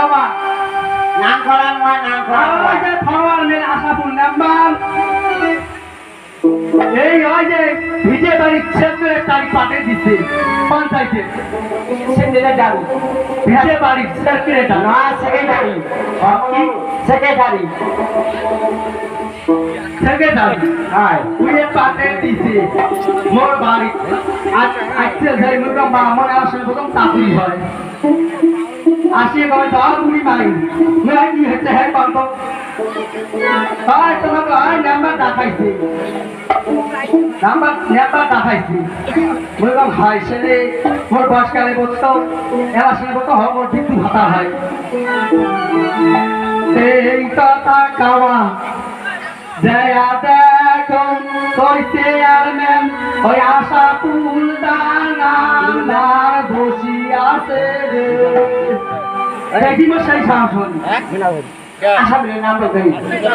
কামা নাম করার মা নাম করার আশাপুর নাম্বার। এই ওই যে ভিজে বাড়ি ছেলে তারিখ পাঠিয়ে দিচ্ছে পঞ্চায়েতে। সেন্টারে যাবি ভিজে বাড়ি সেক্রেটারি না সেক্রেটারি। সেক্রেটারি। সেক্রেটারি? হয়। উড়ে পাঠিয়ে দিচ্ছে মোর বাড়ি। আজকে যাই মুরগা মা মনে আসলে প্রথম চাকরি হয়। কবে ধর মুড়ি মারি মেয়ে কি হচ্ছে হ্যাঁ কত হয় তোমাকে হয় নাম্বার নাম্বার বললাম ভাই ছেলে মোর বয়সকালে বলতো এরা শুনে বলতো হ মোর ঠিক ভাতা হয় এই কথা কাওয়া জয়া কইছে আর মেম ওই আশা ফুল দানার বসি আছে রে। এই সাহস হন আসামের নাম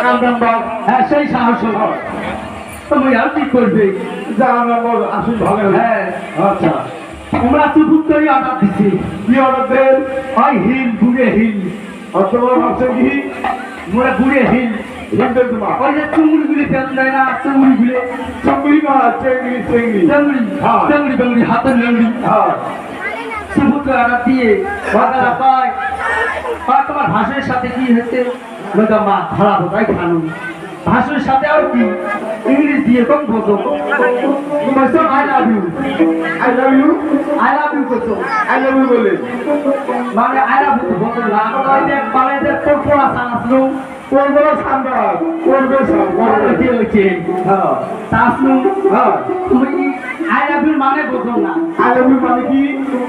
নাম হ্যাঁ সেই সাহস হন তুমি আর কি করবে? যার নম্বর আসুন ভালো হ্যাঁ আচ্ছা। অর্ডার কি অর্ডার দেন? হিল বুড়ে হিল। কি? মোরা বুড়ে হিল। হিন্দের তোমার। ওই যে চুমুড়ি গুলি ফেল দেয় না? চুমুড়ি গুলি চঙ্গি না চেঙ্গি চেঙ্গি চেংড়ি। হ্যাঁ। চেংড়ি বেংড়ি হাতের হ্যাঁ। সমুদ্র আড়া দিয়ে বাগারা পায়। আর তোমার ভাসুরের সাথে কি হচ্ছে? বলতাম মা ধরা বোকাই খানুন। ভাসুরের সাথে আর কি? ইংলিশ দিয়ে কম বোঝো বলছো I love you. I love you? I love you করছ আই লাভ ইউ বলে। মানে আই লাভ ইউ বলতো না যে মানে যে পড়পড়া সানাসনু করব সান্দার করবে সাম ওই যে হ্যাঁ হ্যাঁ। তুমি মানে বোঝো না। আর আমি মানে কি?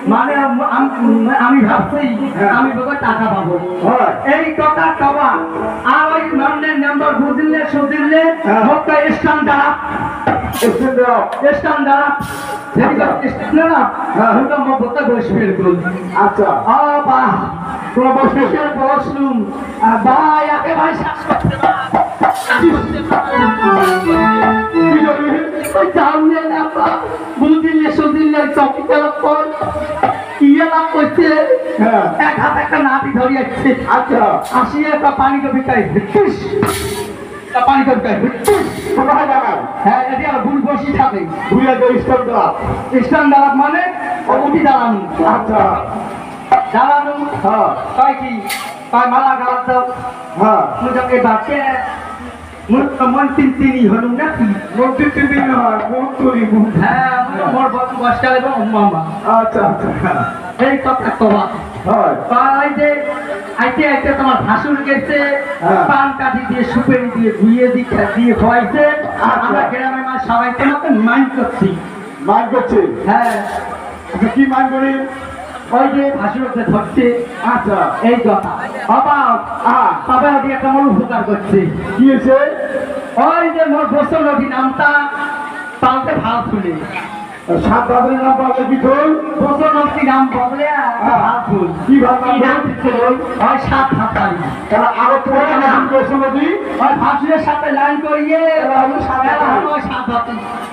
মানে আম- ভাবছি আমি বোধ টাকা পাবো। এই কথা টাকা আর ওই নন্দের নাম্বার বুঝলে সুদিলে হত্যা স্থান দ্বারা এসে দাও স্টান দ্বারা আচ্ছা। বাহ তোমার বসে বসলুম আর আগে ভাই শ্বাস করতে এক হাত একটা নাতি ধরিয়েছে আচ্ছা আসি পানি কপি পানি জানাও হ্যাঁ এটি আর ভুল বসি থাকে। ভুলে মানে অবধি দাঁড়ানো। আচ্ছা। দাঁড়ানো? হ্যাঁ। কয় কি? কয় মালা গালাত দাও। হ্যাঁ। মুজকে মুখ মন তিন তিনি হলুম নাকি? তিন হয় হ্যাঁ মোর বসকাল এবং মামা আচ্ছা আচ্ছা। এই কথা কবা যে আইতে আইতে তোমার ভাসুর গেছে হ্যাঁ। পান কাঠি দিয়ে সুপেরি দিয়ে ধুইয়ে দিয়ে দিয়ে খোয়াইছে। আর আচ্ছা। আমরা গ্রামের মানুষ সবাই তোমাকে মাইন্ড করছি। মান করছে? হ্যাঁ। আচ্ছা কি মান করি? ওই যে ভাসুরকে ধরছে আচ্ছা। এই কথা। আহ। তবে ওটি একটা মন উপকার করছে। কি হয়েছে? ওই যে মোর বসল ওটি নামটা তালতে ভালো শুনে। সাত দাদের নাম পাবে কি তোর ওটি নাম হ্যাঁ। ভালো কি ভাব নাম? ওই সাত হাতারি কেন আরও তোমার নাম নাকি ওই ভাসুরের সাথে লাইন করিয়ে সাত এরা হাতারি। সাত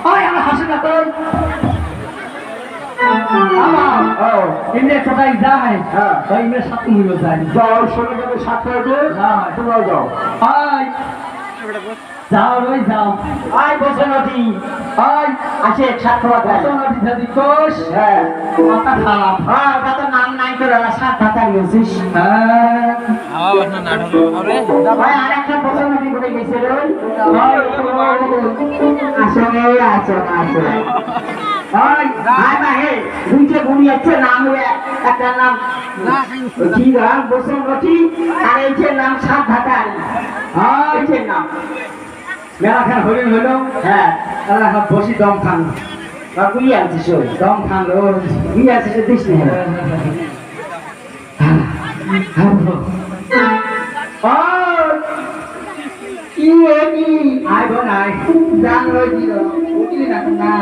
ওই আমার হাসি না তোর? এমনি কোথায় যায়। হ্যাঁ। ওই মেয়ের সাথে যায়। যাও শোনে সাত টাকা হ্যাঁ। যাও। আয় যাও ওই যাও। আয় বসে নদী। আয় আছে ছাত্র কত নদী যদি কোষ হ্যাঁ। মাথা খারাপ। হ্যাঁ তো নাম নাই করে ওরা সাত হাতা গেছিস। হ্যাঁ। ভাই আরেকটা বসে নদী করে গেছে আছে আয় আয় হে দুইটা গুড়ি আছে নাম একটা নাম কি গান বসে নদী আর এই যে নাম সাত আয় এই নাম। মেলা খান হরিণ হলো হ্যাঁ তারা এখন বসি দম খান। বা গুড়ি আনছিস দম খান গুড়ি আনছিস দিস আয় বোন, আয়। জান দিল উঠলি না না।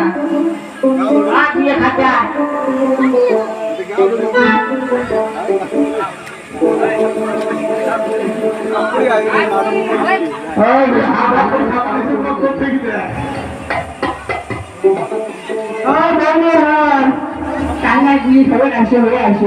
আ ও ধন্যবাদ কান্না কি হয়ে আসে হয়ে আসে